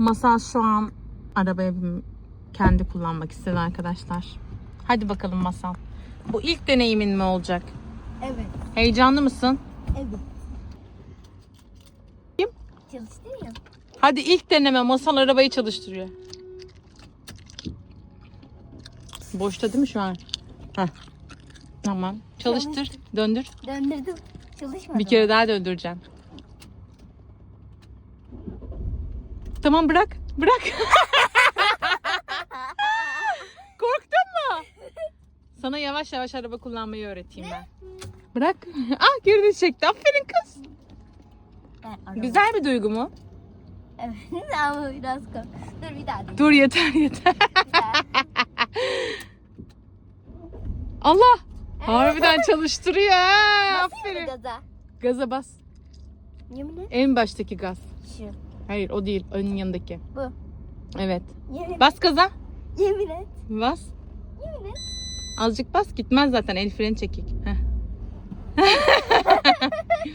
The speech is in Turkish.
Masal şu an arabaya kendi kullanmak istedi arkadaşlar. Hadi bakalım Masal. Bu ilk deneyimin mi olacak? Evet. Heyecanlı mısın? Evet. Kim? Çalıştırıyor. Hadi ilk deneme Masal arabayı çalıştırıyor. Boşta değil mi şu an? Heh. Tamam. Çalıştır. Döndür. Döndürdüm. Çalışmadı. Bir kere daha döndüreceğim. Tamam bırak. Bırak. Korktun mu? Sana yavaş yavaş araba kullanmayı öğreteyim ben. Bırak. Ah geri çekti. Aferin kız. Ben Güzel bir duygu mu? Evet ama biraz kork. Dur bir daha. Dur yeter yeter. Allah. Harbiden çalıştırıyor ha. Aferin. gaza? Gaza bas. Yemin et. En baştaki gaz. Şu. Hayır o değil. Önün yanındaki. Bu. Evet. Yemin. Bas gaza. Yemin et. Bas. Yemin et. Azıcık bas gitmez zaten el freni çekik. Heh.